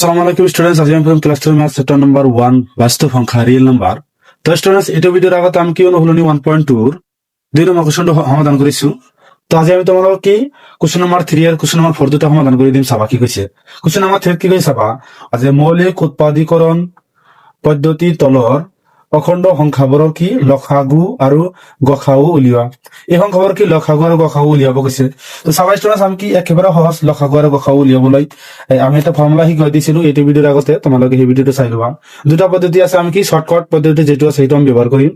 আসসালামু আলাইকুম স্টুডেন্টস আজি আমি class ten math chapter number one বাস্তব সংখ্যা রিয়েল নাম্বার তো স্টুডেন্টস এটা ভিডিওর আগত আমি কি অনুশীলনী ওৱান পয়েন্ট টুর দুই নম্বর কোশ্চনটা সমাধান কৰিছো। তো আজি আমি তোমালোকক কি কোশ্চন নম্বৰ থ্ৰী আৰু কোশ্চন নম্বৰ ফ'ৰ দুটা সমাধান কৰি দিম, চাবা কি কৈছে। কোশ্চন নম্বৰ থ্ৰীত কি কৈছে চাবা? আজি মৌলিক উৎপাদীকৰণ পদ্ধতি তলৰ অখণ্ড সংখ্যাবোৰৰ কি? লসাগু আৰু গসাগু উলিওৱা। এই সংখ্যাবোৰ কি? লসাগু আৰু গসাগু উলিয়াব কৈছে। চাবা ষ্টুডেন্টস আমি কি একেবাৰে সহজ লসাগু আৰু গসাগু উলিয়াবলৈ আমি এটা ফৰ্মুলা শিকাই দিছিলো এইটো ভিডিঅ'ৰ আগতে, তোমালোকে সেই ভিডিঅ'টো চাই ল'বা। দুটা পদ্ধতি আছে, আমি কি শ্বৰ্টকাট পদ্ধতি যিটো আছে, সেইটো আমি ব্যৱহাৰ কৰিম।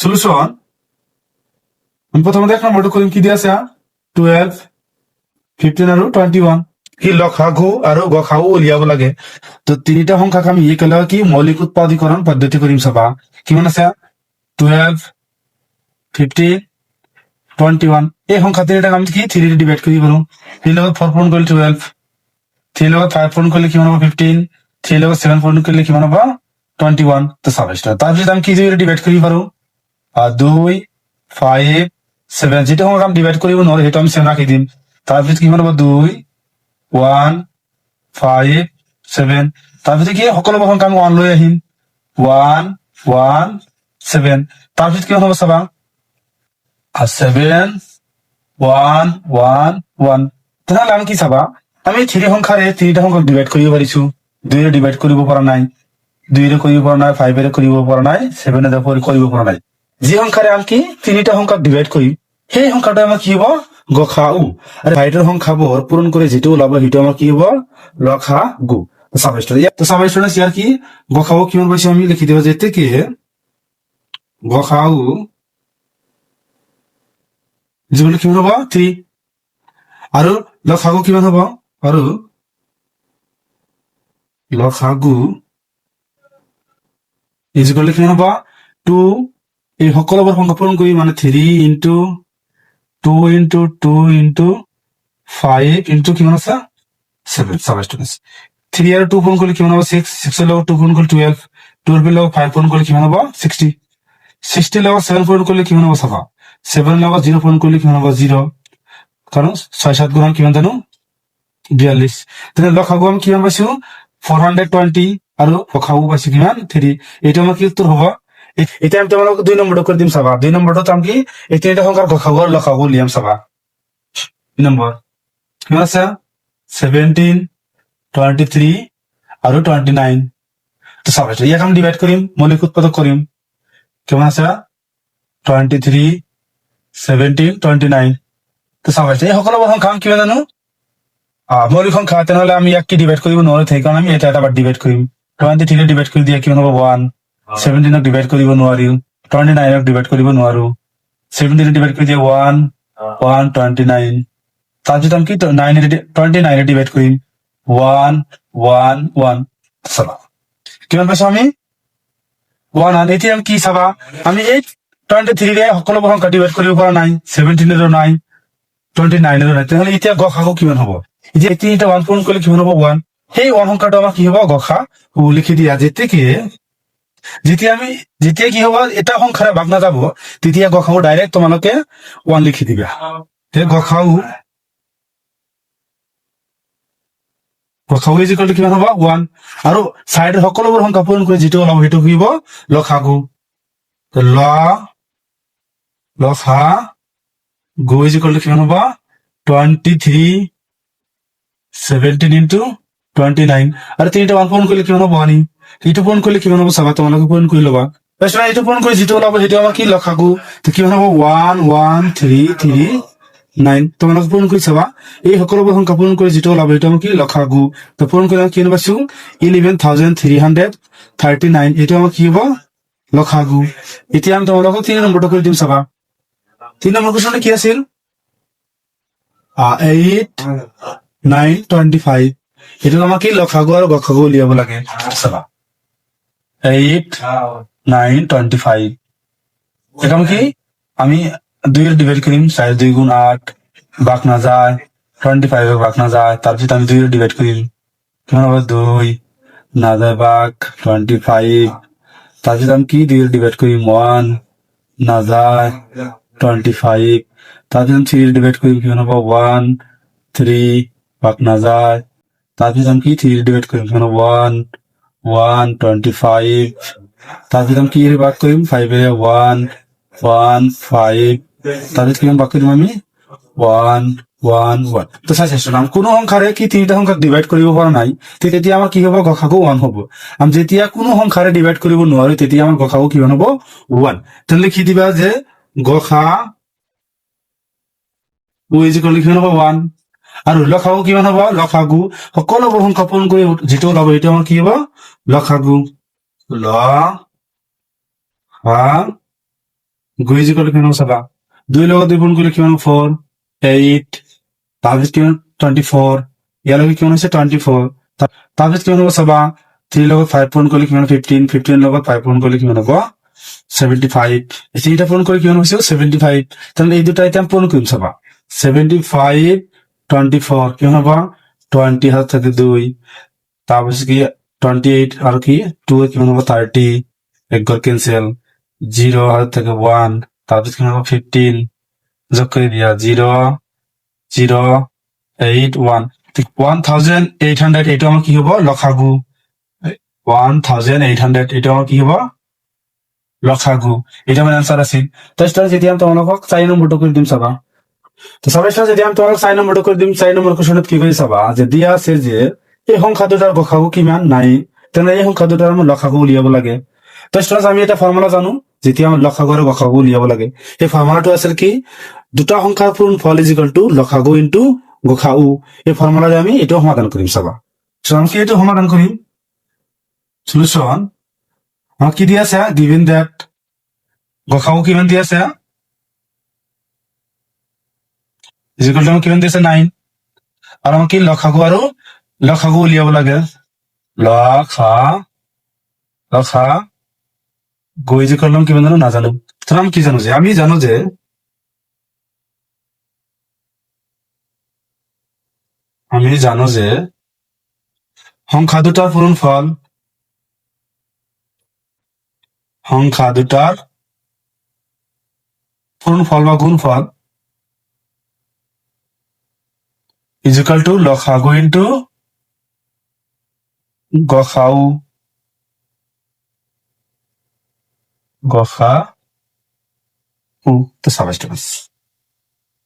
চলুচন আমি প্ৰথমতে এক নম্বৰটো কৰিম, কি দিয়া আছে? টুৱেলভ ফিফটিন আৰু টুৱেণ্টি ওৱান কি লসাগু আৰু গসাগু উলিয়াব লাগে। তো তিনিটা সংখ্যাক আমি একেলগে কি মৌলিক উৎপাদীকৰণ পদ্ধতি কৰিম চাবা। কিমান আছে? টুৱেলভ ফিফটিন টুৱেণ্টি ওৱান এই সংখ্যা তিনিটাক আমি কি থ্ৰী ডিভাইড কৰিব পাৰোঁ থ্ৰীৰ লগত ফ'ৰ পূৰণ কৰিলে টুৱেলভ থ্ৰীৰ লগত ফাইভ পূৰণ কৰিলে কিমান হ'ব ফিফটিন থ্ৰীৰ লগত ছেভেন পূৰণ কৰিলে কিমান হ'ব? টুৱেণ্টি ওৱান তো চাবিছ তাৰপিছত আমি কি ডিভাইড কৰিব পাৰোঁ? দুই ফাইভ ছেভেন যিটো সংখ্যাক আমি ডিভাইড কৰিব নোৱাৰো, সেইটো আমি ছেভেন ৰাখি দিম। তাৰপিছত কিমান হ'ব? দুই ওৱান ফাইভ ছেভেন তাৰপিছত কি? সকলোবোৰ আমি ওৱান লৈ আহিম। ওৱান ওৱান ছেভেন তাৰপিছত কিমান হ'ব চাবা? ছেভেন ওৱান ওৱান ওৱান তেনেহ'লে আমি কি চাবা? আমি থ্ৰী সংখ্যাৰে তিনিটা সংখ্যাক ডিভাইড কৰিব পাৰিছো। দুইৰে ডিভাইড কৰিব পৰা নাই। দুইৰে কৰিব পৰা নাই ফাইভেৰে কৰিব পৰা নাই ছেভেনেৰে কৰিব পৰা নাই। যি সংখ্যাৰে আমি কি? তিনিটা সংখ্যাক ডিভাইড কৰিম। সেই সংখ্যাটো আমাৰ কি হ'ব? গসা উ। আৰু ভাইটৰ সংখ্যাবোৰ পূৰণ কৰি যিটো ওলাব সেইটো আমাৰ কি হ'ব লখা গু। চাবাইছ তো চাবাইছ ইয়াৰ কি? গসাও কিমান পাইছো আমি লিখি দিব যেতিয়াকে গসাউ যিবোৰ কিমান হ'ব? থ্ৰী আৰু লসাগু কিমান হ'ব? আৰু লসাগু ইজিকল কিমান হ'ব? টু এই সকলোবোৰ সংখ্যা পূৰণ কৰি মানে three into two into two into five into কিমান আছে ছেভেন চাবা ষ্টুডেণ্টছ থ্ৰী আৰু টু পূৰণ কৰিলে কিমান হ'ব ছিক্স ছিক্সৰ লগত টু পূৰণ কৰিলে টুৱেল্ভ টুৱেল্ভৰ লগত ফাইভ পূৰণ কৰিলে কিমান হ'ব ছিক্সটি ছিক্সটিৰ লগত ছেভেন পূৰণ কৰিলে কিমান হ'ব চাবা ছেভেনৰ লগত জিৰ' পূৰণ কৰিলে কিমান হ'ব জিৰ' কাৰণ ছয় সাত গুণন কিমান জানো? বিয়াল্লিছ তেনে লসাগু আমি কিমান পাইছো? ফ'ৰ হাণ্ড্ৰেড টুৱেণ্টি আৰু লসাগু পাইছো কিমান থ্ৰী এইটো আমাৰ কি উত্তৰ হ'ব। এতিয়া আমি তোমালোকক দুই নম্বৰটো কৰি দিম চাবা। দুই নম্বৰটোত আমি এই তিনিটা সংখ্যাৰ গসাগু আৰু উলিয়াম চাবা। দুই নম্বৰ। কিমান আছে? ছেভেণ্টিন টুৱেণ্টি থ্ৰী আৰু টুৱেণ্টি নাইন চাবা ইয়াক আমি ডিভাইড কৰিম, মৌলিক উৎপাদক কৰিম। কিমান আছে? Twenty three seventeen twenty nine চাবা। এই সকলোবোৰ সংখ্যা আমি কিমান জানো? মৌলিক সংখ্যা। তেনেহ'লে আমি ইয়াক কি ডিভাইড কৰিব নোৱাৰো, সেইকাৰণে আমি এটা এটা বাৰ ডিভাইড কৰিম। টুৱেণ্টি থ্ৰীক ডিভাইড কৰি দিয়া কিমান হ'ব? ওৱান ছেভেণ্টিনক ডিভাইড কৰিব নোৱাৰিম টুৱেণ্টি নাইনক ডিভাইড কৰিব নোৱাৰো। ছেভেণ্টিনক ডিভাইড কৰি দিয়া ওৱান ওৱান টুৱেণ্টি নাইন তাৰপিছত আমি কি নাইন টুৱেণ্টি নাইনে ডিভাইড কৰিম ওৱান ওৱান ওৱান চাবা। কিমান পাইছো আমি? ওৱান ওৱান এতিয়া আমি কি চাবা? আমি এই টুৱেণ্টি থ্ৰীৰে সকলোবোৰ সংখ্যা ডিভাইড কৰিব পৰা নাই ছেভেণ্টিনেৰো নাই টুৱেণ্টি নাইনেৰো নাই। তেনেহ'লে এতিয়া গসাগু কিমান হ'ব? এতিয়া তিনিটা ওৱান পূৰণ কৰিলে কিমান হ'ব? ওৱান সেই ওৱান সংখ্যাটো আমাৰ কি হ'ব? গসা উ লিখি দিয়া যেতিয়াকে যেতিয়া আমি, যেতিয়া কি হ'ব, এটা সংখ্যাৰে ভাগ নাযাব তেতিয়া গসাগু ডাইৰেক্ট তোমালোকে ওৱান লিখি দিবা। তে গসাগু গসাগু কিমান হ'ব? ওৱান আৰু চাইডৰ সকলোবোৰ সংখ্যা পূৰণ কৰি যিটো ওলাব সেইটো কি হ'ব? তে ল লসা গু ইজিকলটো কিমান হ'ব? Twenty three seventeen into twenty nine আৰু তিনিটা ওৱান পূৰণ কৰিলে কিমান হ'ব আনি এইটো পূৰণ কৰিলে কিমান হ'ব, চাবা, তোমালোকে পূৰণ কৰি ল'বা। তাৰপিছত এইটো পূৰণ কৰি যিটো ওলাব, সেইটো আমাৰ কি লসাগু তো কিমান হ'ব? One one three three nine তোমালোকে পূৰণ কৰি চাবা। এই সকলোবোৰ সংখ্যা পূৰণ কৰি যিটো ওলাব, সেইটো আমাৰ কি লসাগু তো পূৰণ কৰি আমি কিমান পাইছো eleven thousand three hundred thirty nine এইটো আমাৰ কি হ'ব? লসাগু এতিয়া আমি তোমালোকক তিনি নম্বৰটো কৰি দিম, চাবা। তিনি নম্বৰ কুৱেশ্যনটো কি আছিল? এইট নাইন টুৱেণ্টি ফাইভ সেইটো আমাৰ কি লসাগু আৰু গসাগু উলিয়াব লাগে। চাবা। এইট নাইন টুৱেণ্টি ফাইভ এটা আমি কি? আমি দুইৰে ডিভাইড কৰিম, চাৰি, দুই গুণ আঠ, বাক নাযায় টুৱেণ্টি ফাইভক বাক নাযায়, তাৰপিছত আমি দুইৰে ডিভাইড কৰিম। কিমান হ'ব? দুই। নাযায় বাক টুৱেণ্টি ফাইভ তাৰপিছত আমি কি দুইৰে ডিভাইড কৰিম? ওৱান নাযায় টুৱেণ্টি ফাইভ তাৰপিছত থ্ৰী ডিভাইড কৰিম, কিমান হ'ব? ওৱান থ্ৰী বাক নাযায় তাৰপিছত আমি কি থ্ৰী ডিভাইড কৰিম মানে ওৱান ওৱান টুৱেণ্টি ফাইভ তাৰপিছত আমি কি ভাগ কৰিম ফাইভেৰে ওৱান ওৱান ফাইভ তাৰপিছত কিমান ভাগ কৰিম আমি? ওৱান ওৱান ওৱান তো চাই আমি কোনো সংখ্যাৰে কি তিনিটা সংখ্যাক ডিভাইড কৰিব পৰা নাই তেতিয়া আমাৰ কি হ'ব? গসাগু ওৱান হ'ব। আমি যেতিয়া কোনো সংখ্যাৰে ডিভাইড কৰিব নোৱাৰো, তেতিয়া আমাৰ গসাগু কিমান হ'ব? ওৱান তেনে লিখি দিবা যে গসা, ও ইজ ইকুৱেল কিমান হ'ব? ওৱান আৰু লসাগু কিমান হ'ব? লসাগু সকলোবোৰ সংখ্যা পূৰণ কৰি যিটো ওলাব সেইটো আমাৰ কি হ'ব? লসাগু ল, হা গু ইজ ইকুৱেল কিমান চাবা? দুই লগত দুই পূৰণ কৰিলে কিমান ফ'ৰ, এইট। তাৰপিছত কিমান? Twenty four. ইয়ালৈকে কিমান হৈছে? Twenty four. তাৰপিছত কিমান হ'ব চাবা? থ্ৰী লগত ফাইভ পূৰণ কৰিলে কিমান ফিফটিন ফিফটিন লগত ফাইভ পূৰণ কৰিলে কিমান হ'ব? ছেভেণ্টি ফাইভ এইকেইটা পূৰণ কৰি কিমান হৈছে ছেভেণ্টি ফাইভ তেনেহ'লে এই দুটা আমি পূৰণ কৰিম চাবা। ছেভেণ্টি ফাইভ টুৱেণ্টি ফ'ৰ কিমান হ'ব টুৱেণ্টি হাত থাকে দুই। তাৰপিছত কি? টুৱেণ্টি এইট আৰু কি? টু কিমান হ'ব থাৰ্টি এক গ'ল কেঞ্চেল জিৰ' হাত থাকে ওৱান তাৰপিছত কিমান হ'ব ফিফটিন যোগ কৰি দিয়া zero' zero' eight one one thousand eight hundred এইটো আমাৰ কি হ'ব? লখাগু। ওৱান থাউজেণ্ড এইট হাণ্ড্ৰেড এইটো আমাৰ কি হ'ব? লখাগু। এইটো আমাৰ এনচাৰ আছিল। তো ষ্টাৰ যেতিয়া আমি তোমালোকক চাৰি নম্বৰটো কৰি দিম চাবা। তো চাবা ষ্টাৰ যেতিয়া আমি তোমালোকক চাৰি নম্বৰটো কৰি দিম চাৰি নম্বৰ কুৱেশ্যনত কি কৰি চাবা? যে দিয়া আছে যে, এই সংখ্যা দুটাৰ গসাগু কিমান নাই। তেনে এই সংখ্যা দুটাৰ আমি লখাগু উলিয়াব লাগে। তো ষ্টাৰ আমি এটা ফৰ্মুলা জানো যেতিয়া আমি লখাগু আৰু গসাগু উলিয়াব লাগে। সেই ফৰ্মুলাটো আছিল কি, দুটা সংখ্যাৰ পূৰণ ফল ইজ ইকুৱেল টু লখাগু ইন্টু গসাউ এই ফৰ্মুলাৰে আমি এইটো সমাধান কৰিম চাবা। আমি কি এইটো সমাধান কৰিম? সলিউশন আমাক কি দি আছে গিভেন দ্যাট গসাগু কিমান দি আছে? ইজিকেল টু কিমান দি নাইন আৰু আমাক লখাগু আৰু লখাগু উলিয়াব লাগে লখা লখা গৈ ইজিকেল টু কিমান জানো নাজানো তাৰ আমি কি জানো যে আমি জানো যে আমি জানো যে সংখ্যা দুটাৰ পূৰণ ফল সংখ্যা দুটাৰ পূৰণ ফল বা গুণ ফল ইজিকেল টু লসাগু ইন্টু গসাউ গসা উ তো সাবাইশ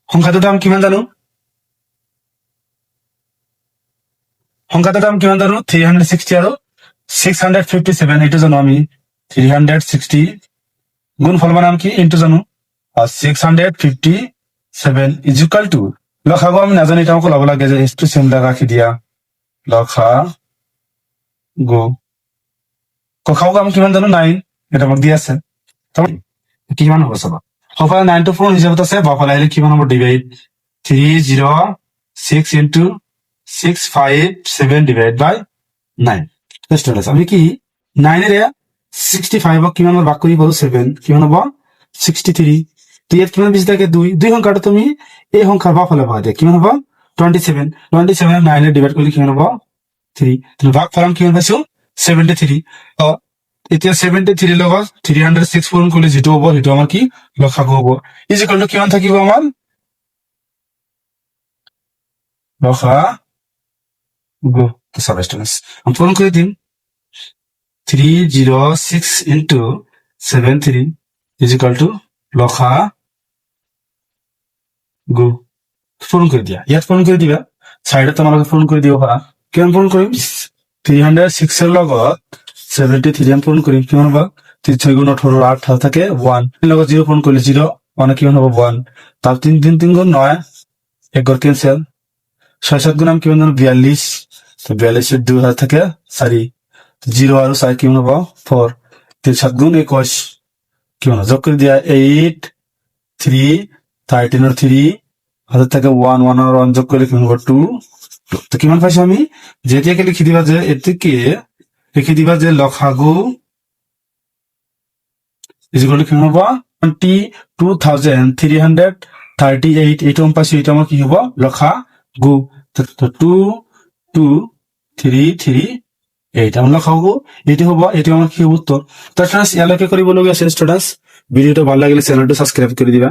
সংখ্যা দুটা আমি কিমান জানো? সংখ্যা দুটা আমি কিমান জানো? থ্ৰী হাণ্ড্ৰেড ছিক্সটি আৰু ছিক্স হাণ্ড্ৰেড ফিফটি ছেভেন এইটো জানো আমি। থ্ৰী হাণ্ড্ৰেড ছিক্সটি গুণ ফল মানে আমি কি? ইনটো জানো। আৰু six hundred fifty seven is equal to লখাগু আমি নাজানো আমাক ওলাব লাগে যে, এইটো চিমলা ৰাখি দিয়া। লখা গু। কখাগু আমি কিমান জানো? নাইন। এটা আমাক দি আছে। কিমান হ'ব চাবা? সফালে নাইনটো পূৰণ হিচাপত আছে, বাওঁফালে আহিলে কিমান হ'ব divide three zero' six into six five seven divide by nine আমি কি নাইনেৰে ছিক্সটি ফাইভক কিমান ভাগ কৰি পাৰো? ছেভেন কিমান হ'ব? ছিক্সটি থ্ৰী তো ইয়াত কিমান বেছি থাকে? দুই দুই সংখ্যাটো তুমি, এই সংখ্যাৰ বাওঁফালে ভগাই দিয়া কিমান হ'ব? টুৱেণ্টি ছেভেন টুৱেণ্টি ছেভেন নাইনে ডিভাইড কৰিলে কিমান হ'ব? থ্ৰী ভাগ ফলাম কিমান পাইছো? ছেভেণ্টি থ্ৰী এতিয়া ছেভেণ্টি থ্ৰীৰ লগত থ্ৰী হাণ্ড্ৰেড ছিক্স পূৰণ কৰিলে যিটো হ'ব, সেইটো আমাৰ কি? লখাগু হ'ব। ইজিকেল টু কিমান থাকিব আমাৰ? লখা গো চাবাইশ আমি পূরণ করে দিন three zero six into seven three is equal to লখা গু পূরণ করে দিয়া। ইয়াত পূরণ করে দিবা। চাইডত তোমালোকে পূরণ করে দিব পাৰা। কিমান পূৰণ কৰিম? থ্ৰী হাণ্ড্ৰেড ছিক্সৰ লগত ছেভেণ্টি থ্ৰী পূৰণ কৰিম। কিমান হ'ব? তিনি ছয় গুণ ওঠৰ আঠ থাকে ওৱান লগত জিৰ' পূৰণ কৰিলে জিৰ' মানে কিমান হ'ব? ওৱান তাৰ তিন তিন তিন গুণ নয়। এক গড় কেঞ্চেল ছয়, সাত গুণ আমি কিমান জানো? বিয়াল্লিছ তো বিয়াল্লিশের দুই হাজার থেকে চাৰি। জিৰ' আৰু চাৰি কিমান হ'ব? ফ'ৰ তিন, সাত গুণ একৈশ। কিমান? যোগ কৰি দিয়া। এইট থ্ৰী থাৰ্টিনৰ থ্ৰী হাজাৰ থেকে ওৱান ওৱানৰ ওৱান যোগ কৰিলে কিমান টু তো কিমান পাইছো আমি? যেতিয়াকে লিখি দিবা যে এটিকে লিখি দিবা যে লখাগু ইজিকল কিমান হ'ব? Twenty two thousand three hundred thirty eight এইটো আমি পাইছো, এইটো আমাৰ কি হ'ব? লখা গু two two three three eight আমাৰ লখাব এইটো হ'ব, এইটো আমাৰ কি হ'ব? উত্তৰ। তাৰ ইয়ালৈকে কৰিবলগীয়া আছিল ষ্টুডেণ্টছ ভিডিঅ'টো ভালো লাগিলে চেনেলটো ছাবস্ক্ৰাইব কৰি দিবা।